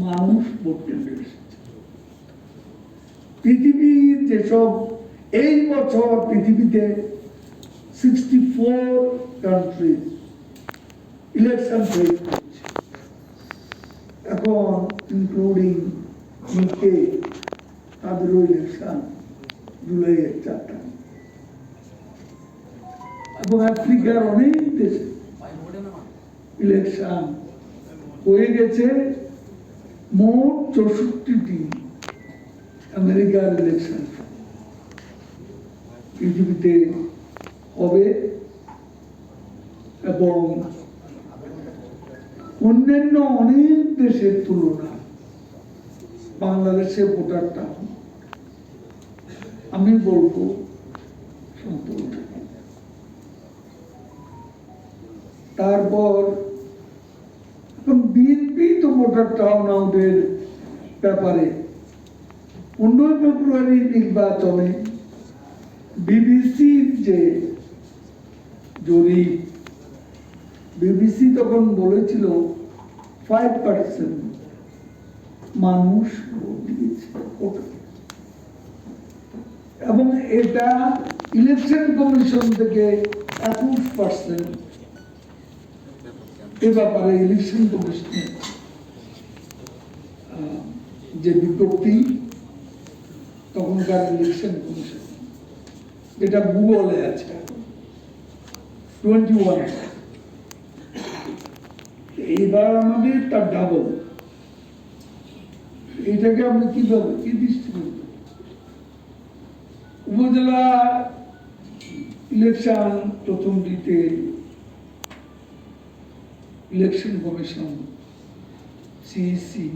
মানুষ কেন্দ্রে এসেছে পৃথিবীর যেসব এই বছর পৃথিবীতে সিক্সটি ফোর কান্ট্রি ইলেকশন এখন ইনক্লুডিং ইউকে তাদেরও ইলেকশন জুলাইয়ের চার তারিখ এবং আফ্রিকার অনেক দেশে ইলেকশন হয়ে গেছে। মোট চৌষট্টিটি আমেরিকার ইলেকশন। পৃথিবীতে হবে এবং অন্যান্য অনেক দেশের তুলনা বাংলাদেশে ভোটারটা আমি বলব সন্তোষ তারপর তো ভোটারটা না ওদের ব্যাপারে। পনেরোই ফেব্রুয়ারি নির্বাচনে বিবিসির যে জরিপ, বিবিসি তখন বলেছিল ফাইভ পার্সেন্ট মানুষ এবং এটা ইলেকশন কমিশন থেকে একুশ পার্সেন্ট এ ব্যাপারে ইলেকশন কমিশনের যে বিজ্ঞপ্তি, তখনকার ইলেকশন কমিশন যেটা গুগলে আছে টোয়েন্টি ওয়ান এইবার আমাদের তার ডাবল এটাকে আমরা কীভাবে, কি দৃষ্টিভঙ্গি উপজেলা ইলেকশন প্রথম দিতে ইলেকশন কমিশন সিইসি